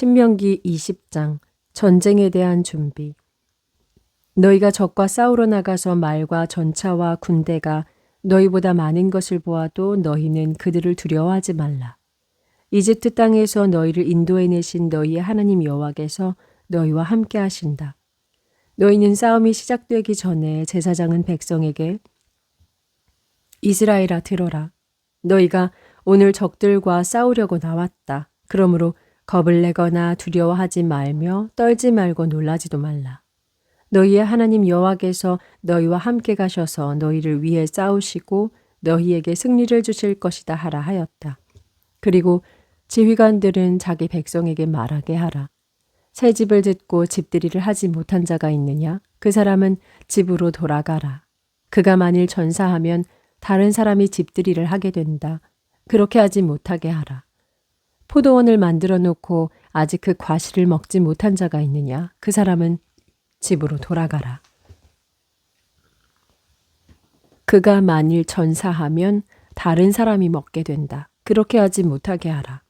신명기 20장 전쟁에 대한 준비 너희가 적과 싸우러 나가서 말과 전차와 군대가 너희보다 많은 것을 보아도 너희는 그들을 두려워하지 말라. 이집트 땅에서 너희를 인도해 내신 너희의 하나님 여호와께서 너희와 함께 하신다. 너희는 싸움이 시작되기 전에 제사장은 백성에게 이스라엘아 들어라. 너희가 오늘 적들과 싸우려고 나왔다. 그러므로 겁을 내거나 두려워하지 말며 떨지 말고 놀라지도 말라. 너희의 하나님 여호와께서 너희와 함께 가셔서 너희를 위해 싸우시고 너희에게 승리를 주실 것이다 하라 하였다. 그리고 지휘관들은 자기 백성에게 말하게 하라. 새 집을 짓고 집들이를 하지 못한 자가 있느냐? 그 사람은 집으로 돌아가라. 그가 만일 전사하면 다른 사람이 집들이를 하게 된다. 그렇게 하지 못하게 하라. 포도원을 만들어 놓고 아직 그 과실을 먹지 못한 자가 있느냐? 그 사람은 집으로 돌아가라. 그가 만일 전사하면 다른 사람이 먹게 된다. 그렇게 하지 못하게 하라.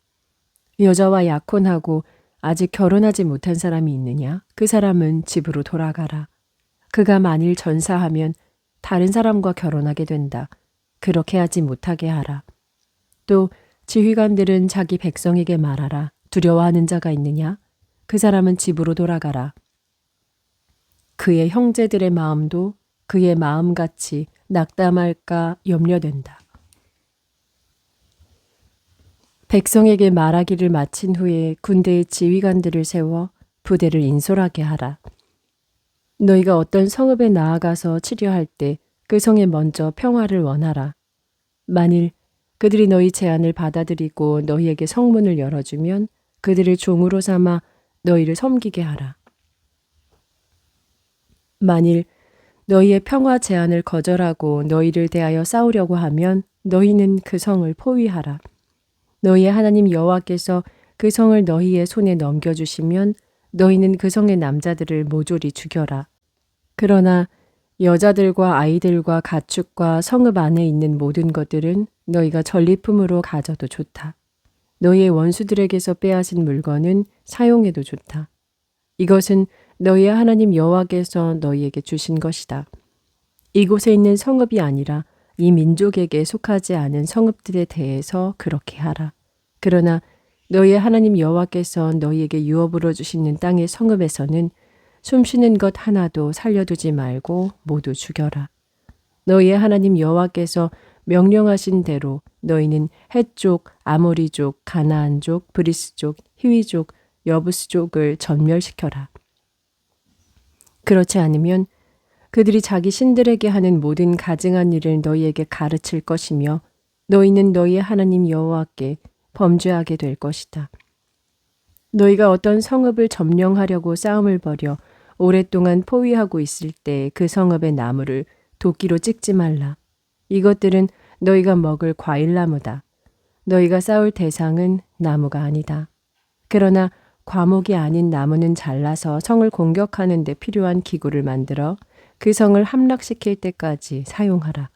여자와 약혼하고 아직 결혼하지 못한 사람이 있느냐? 그 사람은 집으로 돌아가라. 그가 만일 전사하면 다른 사람과 결혼하게 된다. 그렇게 하지 못하게 하라. 또 지휘관들은 자기 백성에게 말하라. 두려워하는 자가 있느냐? 그 사람은 집으로 돌아가라. 그의 형제들의 마음도 그의 마음같이 낙담할까 염려된다. 백성에게 말하기를 마친 후에 군대의 지휘관들을 세워 부대를 인솔하게 하라. 너희가 어떤 성읍에 나아가서 치료할 때 그 성에 먼저 평화를 원하라. 만일 그들이 너희 제안을 받아들이고 너희에게 성문을 열어주면 그들을 종으로 삼아 너희를 섬기게 하라. 만일 너희의 평화 제안을 거절하고 너희를 대하여 싸우려고 하면 너희는 그 성을 포위하라. 너희의 하나님 여호와께서 그 성을 너희의 손에 넘겨주시면 너희는 그 성의 남자들을 모조리 죽여라. 그러나 여자들과 아이들과 가축과 성읍 안에 있는 모든 것들은 너희가 전리품으로 가져도 좋다. 너희의 원수들에게서 빼앗은 물건은 사용해도 좋다. 이것은 너희의 하나님 여호와께서 너희에게 주신 것이다. 이곳에 있는 성읍이 아니라 이 민족에게 속하지 않은 성읍들에 대해서 그렇게 하라. 그러나 너희의 하나님 여호와께서 너희에게 유업으로 주시는 땅의 성읍에서는 숨쉬는 것 하나도 살려두지 말고 모두 죽여라. 너희의 하나님 여호와께서 명령하신 대로 너희는 해쪽, 아모리족, 가나안족, 브리스족, 히위족, 여부스족을 전멸시켜라. 그렇지 않으면 그들이 자기 신들에게 하는 모든 가증한 일을 너희에게 가르칠 것이며 너희는 너희의 하나님 여호와께 범죄하게 될 것이다. 너희가 어떤 성읍을 점령하려고 싸움을 벌여 오랫동안 포위하고 있을 때 그 성읍의 나무를 도끼로 찍지 말라. 이것들은 너희가 먹을 과일나무다. 너희가 싸울 대상은 나무가 아니다. 그러나 과목이 아닌 나무는 잘라서 성을 공격하는 데 필요한 기구를 만들어 그 성을 함락시킬 때까지 사용하라.